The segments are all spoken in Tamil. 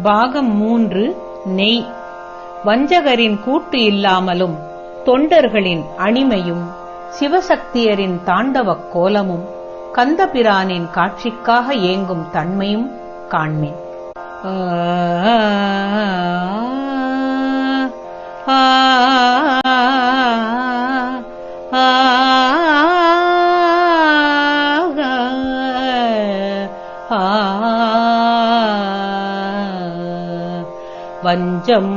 பாகம் மூன்று நெய் வஞ்சகரின் கூட்டு இல்லாமலும் தொண்டர்களின் அணிமையும் சிவசக்தியரின் தாண்டவக் கோலமும் கந்தபிரானின் காட்சிக்காக ஏங்கும் தன்மையும் காண்மேன் ஆ, வஞ்சம்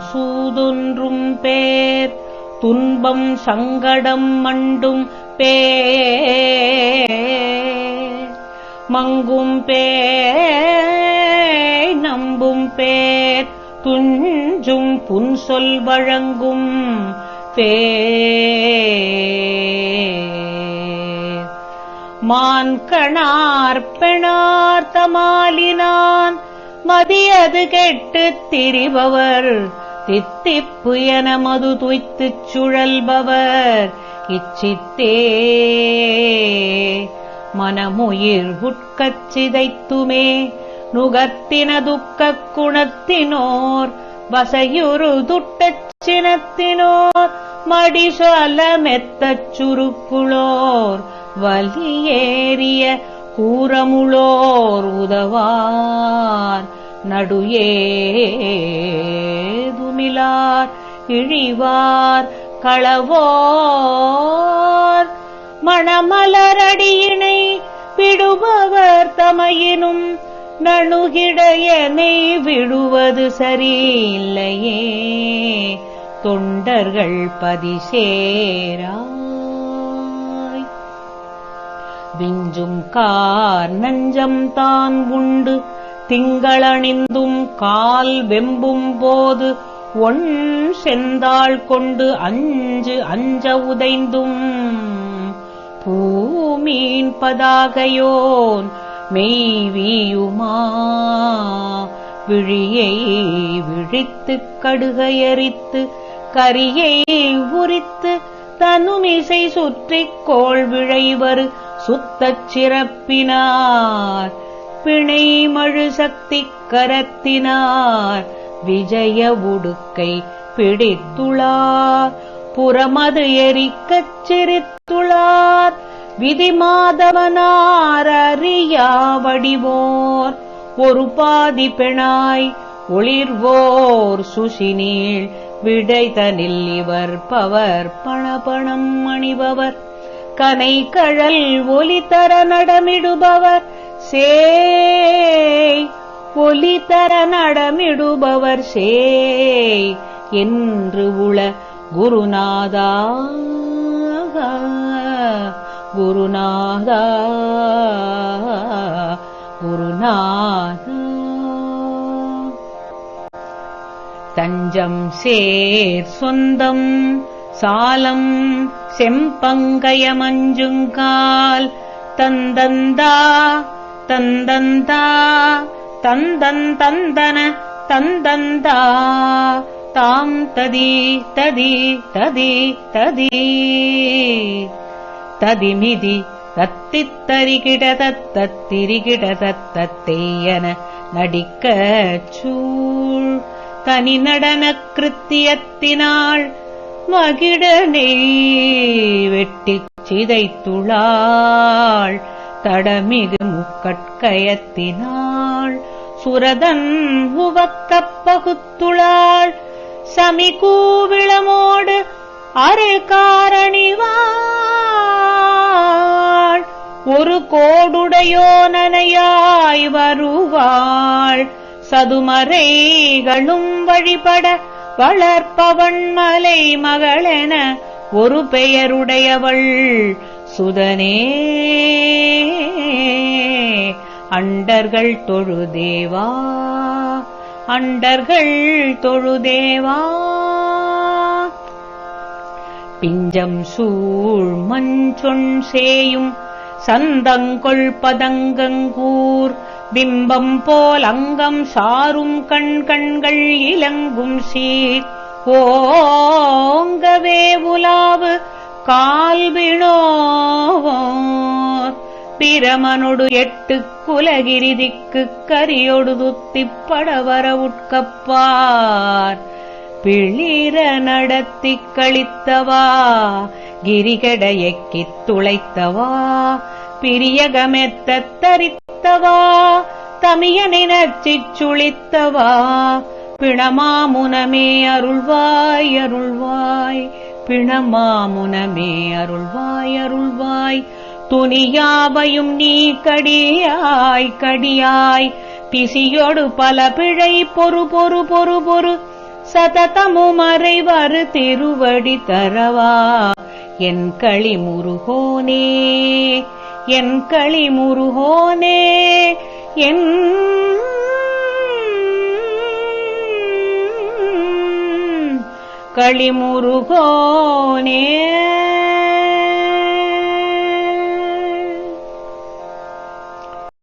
சூதொன்றும் பேர் துன்பம் சங்கடம் மண்டும் பே மங்கும் பேர் நம்பும் பேர் துஞ்சும் புன்சொல் வழங்கும் பேர். மான்கணார் பெணார் தமாலினான் மதியது கெட்டுத் திரிபவர். தித்திப்பு என மது துய்த்துச் சுழல்பவர். இச்சித்தே. மனமுயிர் உட்கச் சிதைத்துமே. நுகர்த்தின துக்கக் குணத்தினோர். வசையுரு துட்டச் சினத்தினோர். மடிசொல மெத்தச் சுருக்குளோர். வலியேறிய கூறமுளோர் உதவார். நடுஏதுமிலார் இழிவார். களவோர் மணமலரடியினை விடுபவர் தமையினும் நணுகிடையனை விடுவது சரியில்லையே. தொண்டர்கள் பதிசேரா விஞ்சும் கார் நஞ்சம் தான் உண்டு. திங்களணிந்தும் கால் வெம்பும் போது ஒன் செந்தாள் கொண்டு அஞ்சு அஞ்ச உதைந்தும். பூமீன் பதாகையோன் மெய்வியுமா? விழியை விழித்து கடுகையரித்து கரியை உரித்து தனுமிசை சுற்றிக் கோள் விழைவர் சுத்தச் சிறப்பினார். பிணை மழு சக்தி கரத்தினார். விஜய உடுக்கை பிடித்துளார் புறமது எரிக்கச் சிரித்துளார் விதிமாதவனார் அறியா வடிவோர். ஒரு பாதி பெணாய் ஒளிர்வோர் சுசினீள் விடைதனில் இவர் பவர் பணபணம் அணிபவர். கனை கழல் ஒலி தர நடமிடுபவர். சேய் ஒலி தர நடமிடுபவர் சேய் என்று உள குருநாதா. குருநாதா குருநாதா. தஞ்சம் சேர் சொந்தம் சாலம் செம்பங்கயமஞ்சுங்கால் தந்தந்தா தந்தந்தா தந்தன் தந்தன தந்தந்தா தாம் ததி ததி ததி ததி. ததிமிதி தத்தித்தரிகிட நடிக்கச் சூழ். தனி நடன கிருத்தியத்தினாள் மகிடனை வெட்டிச் சிதைத்துளாள். தடமிகு முக்கட்கயத்தினாள் சுரதன் உவக்கப் பகுத்துளாள். சமிகூவிளமோடு அரு காரணிவாள் ஒரு கோடுடையோனனையாய் வருவாள். சதுமறைகளும் வழிபட வளர்ப்பவன் மலை மகளென ஒரு பெயருடையவள் சுதனே. அண்டர்கள் தொழுதேவா. அண்டர்கள் தொழுதேவா. பிஞ்சம் சூழ் மஞ்சொன் சேயும் சந்தங்கொள் பதங்கங்கூர் பிம்பம் போல் அங்கம் சாரும் கண் கண்கள் இலங்கும் சீர். ஓங்கவே உலாவு கால்வினோவோர் பிரமனொடு எட்டு குலகிரிதிக்கு கரியொடு துத்திப் படவர உட்கப்பார். பிளிர நடத்தி கழித்தவா கிரிகடையக்கித் துளைத்தவா பிரியகமெத்தத் தரித்தவா தமியனை நச்சிச் சுளித்தவா பிணமாமுனமே அருள்வாய் அருள்வாய். பிணமாமுனமே அருள்வாய் அருள்வாய். துணியாவையும் நீ கடியாய் கடியாய். பிசியோடு பல பிழை பொறு பொறு பொறு பொறு. சததமும் அறைவாறு திருவடி தரவா? என் களி முருகோனே. என் களி முருகோனே என் களிமுருகோனே